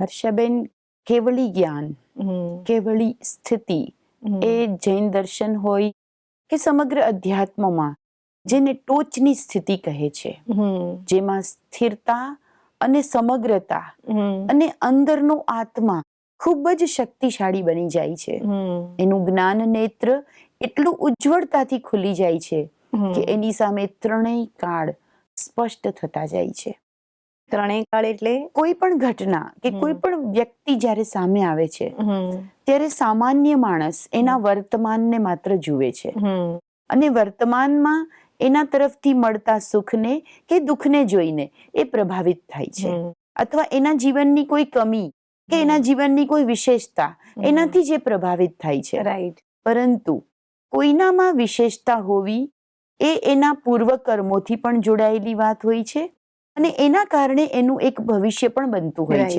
હર્ષાબેન કેવળી જ્ઞાન કેવળી સ્થિતિ એ જૈન દર્શન હોય કે સમગ્ર અધ્યાત્મમાં જેને ટોચની સ્થિતિ કહે છે. જેમાં સ્થિરતા અને સમગ્રતા અને અંદરનો આત્મા ખૂબ જ શક્તિશાળી બની જાય છે. એનું જ્ઞાન નેત્ર એટલું ઉજ્જવળતાથી ખુલી જાય છે કે એની સામે ત્રણેય કાળ સ્પષ્ટ થતા જાય છે. ત્રણેય કાળ એટલે કોઈ પણ ઘટના કે કોઈ પણ વ્યક્તિ જ્યારે સામે આવે છે ત્યારે સામાન્ય માણસ એના વર્તમાનને માત્ર જુએ છે. અને વર્તમાનમાં એના તરફથી મળતા સુખને કે દુઃખને જોઈને એ પ્રભાવિત થાય છે. અથવા એના જીવનની કોઈ કમી કે એના જીવનની કોઈ વિશેષતા. એનાથી જે પ્રભાવિત થાય છે. રાઈટ પરંતુ કોઈનામાં વિશેષતા હોવી એ એના પૂર્વ કર્મોથી પણ જોડાયેલી વાત હોય છે. અને એના કારણે એનું એક ભવિષ્ય પણ બનતું હોય છે.